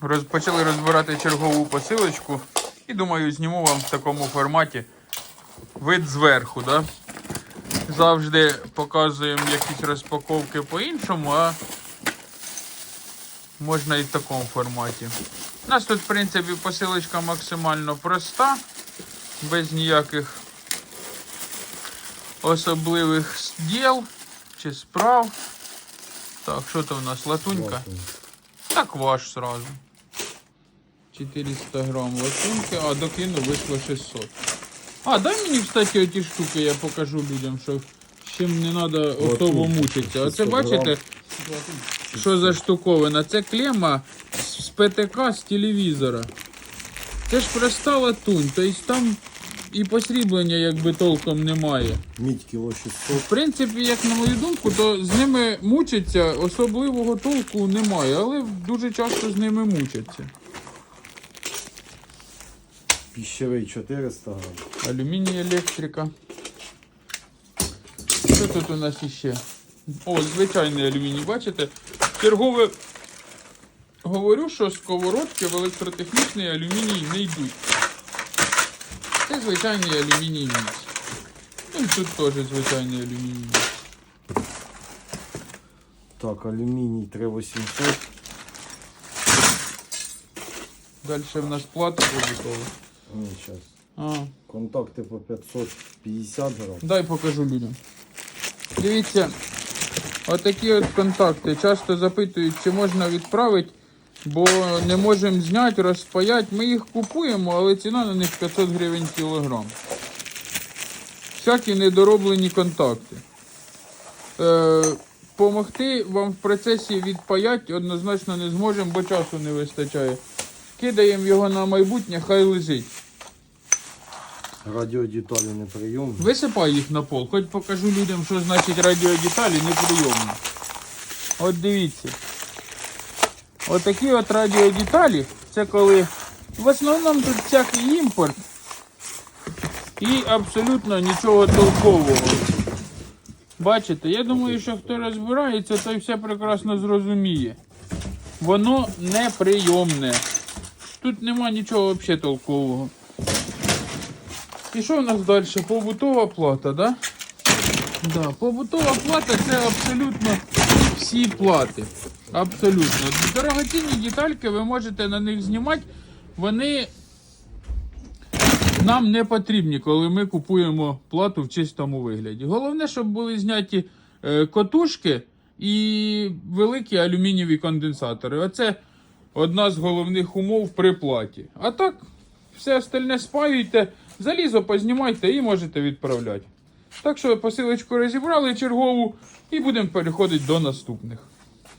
Роз, почали розбирати чергову посилочку. І думаю, зніму вам в такому форматі вид зверху. Да? Завжди показуємо якісь розпаковки по-іншому, а можна і в такому форматі. У нас тут, в принципі, посилочка максимально проста, без ніяких особливих діл чи справ. Так, що то у нас? Латунька? Так ваш сразу. 400 грам латунки, а докину вийшло 600. А, дай мені, кстати, оті штуки, я покажу людям, що з чим не треба особо мучитися. Оце бачите, що за штуковина? Це клема з ПТК з телевізора. Це ж проста латунь, тобто там і посріблення якби толком немає. Мідь кіло 600. В принципі, як на мою думку, то з ними мучиться особливого толку немає, але дуже часто з ними мучаться. Піщевий 400 грам. Алюміній електрика. Що тут у нас іще? О, звичайний алюміній, бачите? Чергове говорю, що сковородки в електротехнічний алюміній не йдуть. Це звичайний алюміній міць. Ну і тут теж звичайний алюміній міць. Так, алюміній 3800. Далі в нас плата побутова. Ні, зараз. А, Контакти по 550 грам. дай покажу людям. Дивіться, отакі от контакти. Часто запитують, чи можна відправити, бо не можемо зняти, розпаяти. Ми їх купуємо, але ціна на них 500 гривень кілограм. Всякі недороблені контакти. Е, помогти вам в процесі відпаяти однозначно не зможемо, бо часу не вистачає. Кидаємо його на майбутнє, хай лежить. Радіодеталі неприйомні. Висипай їх на пол, хоч покажу людям, що значить радіодеталі неприйомні. От дивіться. Отакі от радіодеталі, це коли в основному тут всякий імпорт і абсолютно нічого толкового. Бачите, я думаю, що хто розбирається, той все прекрасно зрозуміє. Воно неприйомне. Тут нема нічого взагалі толкового. І що в нас далі? Побутова плата, да? Да, побутова плата це абсолютно всі плати. Абсолютно. Дорогоцінні детальки, ви можете на них знімати. Вони нам не потрібні, коли ми купуємо плату в чистому вигляді. Головне, щоб були зняті е, котушки і великі алюмінієві конденсатори. Оце одна з головних умов при платі. А так, все остальне спаюйте, залізо познімайте і можете відправляти. Так що посилочку розібрали чергову і будемо переходити до наступних.